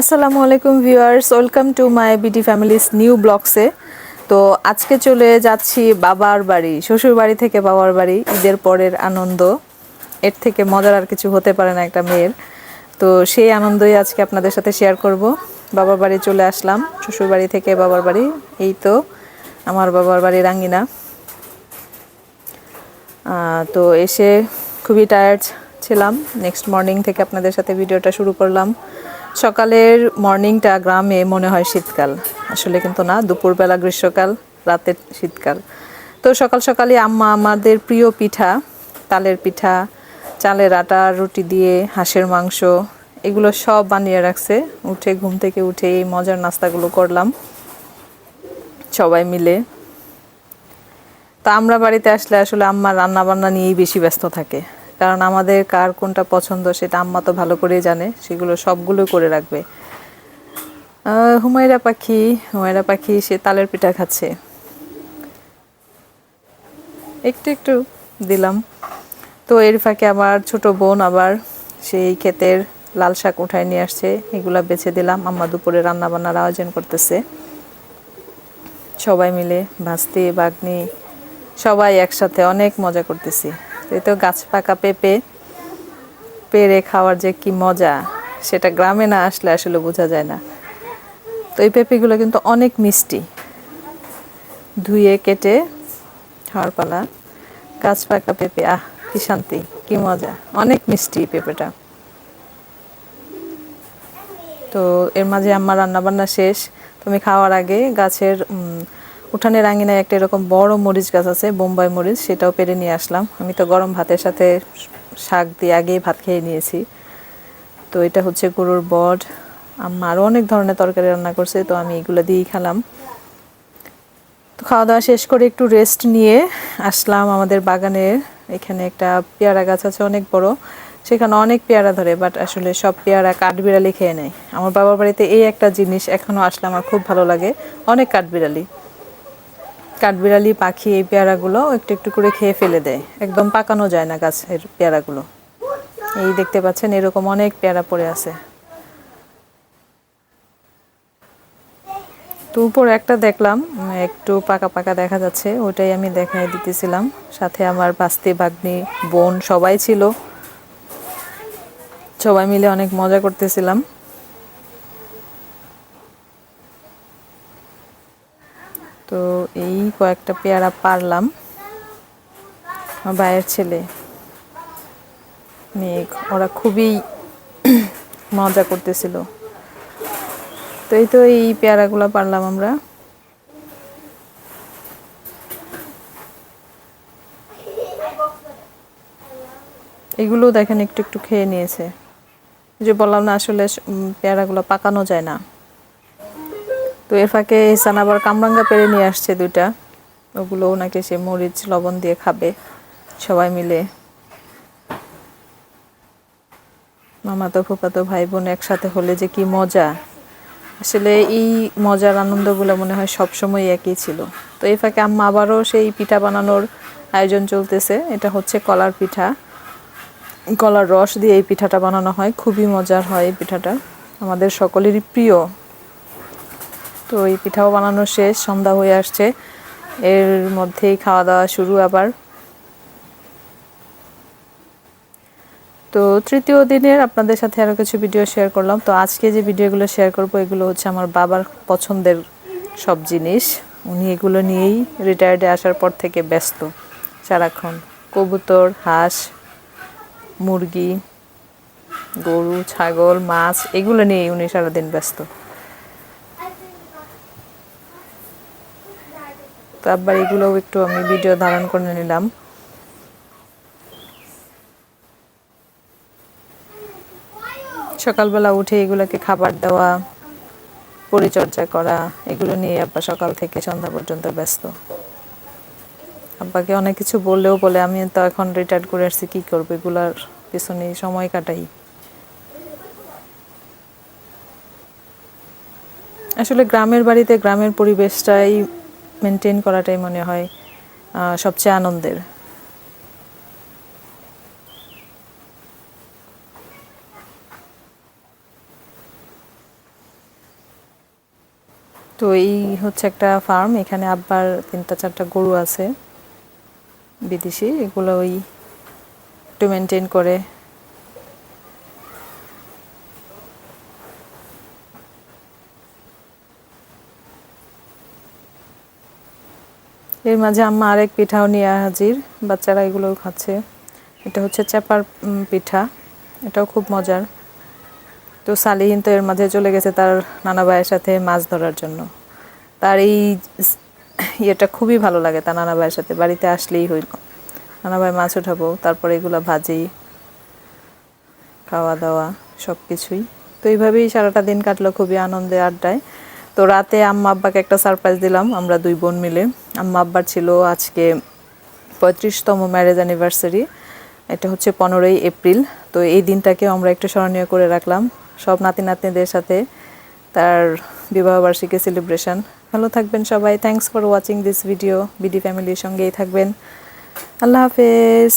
আসসালামু আলাইকুম viewers, welcome to my BD family's new ব্লগসে। তো আজকে চলে যাচ্ছি বাবার বাড়ি, শ্বশুর বাড়ি থেকে বাবার বাড়ি, ঈদের পরের আনন্দ। এর থেকে মজার আর কিছু হতে পারে না একটা মেয়ের। তো সেই আনন্দই আজকে আপনাদের সাথে শেয়ার করব। বাবার বাড়ি চলে আসলাম, শ্বশুর বাড়ি থেকে বাবার বাড়ি। এই তো, আমার বাবার বাড়ি রাঙ্গিনা। তো এসে খুবই টায়ার্ড ছিলাম। নেক্সট মর্নিং থেকে আপনাদের সাথে ভিডিওটা শুরু করলাম। সকালের মর্নিংটা গ্রামে মনে হয় শীতকাল। আসলে কিন্তু না, দুপুরবেলা গ্রীষ্মকাল, রাতের শীতকাল। তো সকাল সকালে আম্মা আমাদের প্রিয় পিঠা, তালের পিঠা, চালের আটা, রুটি দিয়ে, হাঁসের মাংস, এগুলো সব বানিয়ে রাখছে। উঠে ঘুম থেকে উঠে এই মজার নাস্তাগুলো করলাম সবাই মিলে। তা আমরা বাড়িতে আসলে আসলে আম্মা রান্না বান্না নিয়েই বেশি ব্যস্ত থাকে। কারণ আমাদের কার কোনটা পছন্দ সেটা আম্মা তো ভালো করেই জানে, সেগুলো সবগুলো করে রাখবে। হুমায়রা পাখি হুমায়রা পাখি, সে তালের পিঠা খাচ্ছে। একটু একটু দিলাম। তো এর ফাঁকে আমার ছোট বোন আবার সেই ক্ষেতের লাল শাক উঠায় নিয়ে আসছে, এগুলা বেছে দিলাম। আম্মা দুপুরে রান্নাবান্নার আয়োজন করতেছে। সবাই মিলে ভাস্তি, বাগনি, সবাই একসাথে অনেক মজা করতেছি। তো গাছ পাকা পেঁপে পেরে খাওয়ার যে কি মজা, সেটা গ্রামে না আসলে আসলে বোঝা যায় না। তো এই পেঁপেগুলো কিন্তু অনেক মিষ্টি। ধুয়ে কেটে খাওয়ার পালা। গাছ পাকা পেঁপে, আহ, কি শান্তি, কি মজা। অনেক মিষ্টি পেঁপেটা। তো এর মাঝে আমার রান্না বান্না শেষ। তুমি খাওয়ার আগে গাছের উঠানের আঙিনায় একটা এরকম বড় মরিচ গাছ আছে, বোম্বাই মরিচ, সেটাও পেরে নিয়ে আসলাম। আমি তো গরম ভাতের সাথে শাক দিয়ে আগেই ভাত খেয়ে নিয়েছি। তো এটা হচ্ছে গরুর বড। আম্মা আরও অনেক ধরনের তরকারি রান্না করছে, তো আমি এগুলো দিয়েই খেলাম। তো খাওয়া দাওয়া শেষ করে একটু রেস্ট নিয়ে আসলাম আমাদের বাগানের এখানে একটা পেয়ারা গাছ আছে অনেক বড়, সেখানে অনেক পেয়ারা ধরে বাট আসলে সব পেয়ারা কাঠবিড়ালি খেয়ে নেয়। আমার বাবার বাড়িতে এই একটা জিনিস এখনও আসলে আমার খুব ভালো লাগে, অনেক কাঠবিড়ালি। কাঠবিড়ালি, পাখি এই পেয়ারাগুলো একটু একটু করে খেয়ে ফেলে দেয়। একদম পাকানো যায় না গাছের পেয়ারাগুলো। এই দেখতে পাচ্ছেন এরকম অনেক পেয়ারা পড়ে আছে। তো উপরে একটা দেখলাম, একটু পাকা পাকা দেখা যাচ্ছে ওটাই আমি দেখাই দিতেছিলাম। সাথে আমার বাস্তি বাগনি বোন সবাই ছিল। সবাই মিলে অনেক মজা করতেছিলাম তো এই কয়েকটা পেয়ারা পারলাম। আমার ভাইয়ের ছেলে মেঘ ওরা খুবই মজা করতেছিল। তো এই তো এই পেয়ারাগুলো পারলাম আমরা। এগুলো দেখেন একটু একটু খেয়ে নিয়েছে। যে বললাম না আসলে পেয়ারাগুলো পাকানো যায় না। তো এর ফাঁকে ইসান আবার কামরাঙ্গা পেরে নিয়ে আসছে দুইটা। ওগুলো ওনাকে সে মরিচ, লবণ দিয়ে খাবে। সবাই মিলে। মামাতো ফুপাতো ভাই বোন একসাথে হলে যে কি মজা। আসলে এই মজার আনন্দগুলো মনে হয় সবসময় একই ছিল। তো এই ফাঁকে আম্মা আবারও সেই পিঠা বানানোর আয়োজন চলতেছে। এটা হচ্ছে কলার পিঠা। কলার রস দিয়ে এই পিঠাটা বানানো হয়। খুবই মজার হয় এই পিঠাটা। আমাদের সকলেরই প্রিয়। তো এই পিঠাও বানানো শেষ, সন্ধ্যা হয়ে আসছে। এর মধ্যেই খাওয়া দাওয়া শুরু আবার। তো তৃতীয় দিনের আপনাদের সাথে আরও কিছু ভিডিও শেয়ার করলাম। তো আজকে যে ভিডিওগুলো শেয়ার করব, এগুলো হচ্ছে আমার বাবার পছন্দের সব জিনিস। উনি এগুলো নিয়েই রিটায়ার্ডে আসার পর থেকে ব্যস্ত। সারাক্ষণ কবুতর, হাঁস, মুরগি, গরু, ছাগল, মাছ, এগুলো নিয়েই উনি সারাদিন ব্যস্ত। আবার এগুলোও একটু আমি ভিডিও ধারণ করে নিলাম। সকালবেলা উঠে এগুলোকে খাবার দেওয়া, পরিচর্যা করা, এগুলো নিয়ে আব্বা সকাল থেকে সন্ধ্যা পর্যন্ত ব্যস্ত। আব্বাকে অনেক কিছু বললেও বলে, আমি তো এখন রিটায়ার করে আসছি, কী করব? এগুলার পিছনে সময় কাটাই। আসলে গ্রামের বাড়িতে গ্রামের পরিবেশটাই মেনটেন করাটাই মনে হয় সবচেয়ে আনন্দের। তো এই হচ্ছে একটা ফার্ম এখানে আব্বার তিনটা চারটা গরু আছে, বিদেশি, এগুলো ওই একটু মেনটেন করে এর মাঝে আম্মা আরেক পিঠাও নিয়ে হাজির, বাচ্চারা এগুলোও খাচ্ছে। এটা হচ্ছে চাপার পিঠা। এটাও খুব মজার। তো সালিহীন তো এর মাঝে চলে গেছে তার নানা ভাইয়ের সাথে মাছ ধরার জন্য। তার এই ইয়েটা খুবই ভালো লাগে তার নানা ভাইয়ের সাথে। বাড়িতে আসলেই হইল। নানা ভাই মাছ উঠাবো, তারপরে এগুলো ভাজি, খাওয়া দাওয়া সব কিছুই তো এইভাবেই সারাটা দিন কাটলো খুবই আনন্দে আড্ডায়। তো রাতে আম্মা আব্বাকে একটা সারপ্রাইজ দিলাম, আমরা দুই বোন মিলে। আম্মা আব্বার ছিল আজকে পঁয়ত্রিশতম ম্যারেজ অ্যানিভার্সারি এটা হচ্ছে পনেরোই এপ্রিল। তো এই দিনটাকে আমরা একটু স্মরণীয় করে রাখলাম। সব নাতি নাতনিদের সাথে তার বিবাহবার্ষিকী সেলিব্রেশন ভালো থাকবেন সবাই। Thanks for watching this video BD ফ্যামিলির সঙ্গেই থাকবেন। আল্লাহ হাফেজ।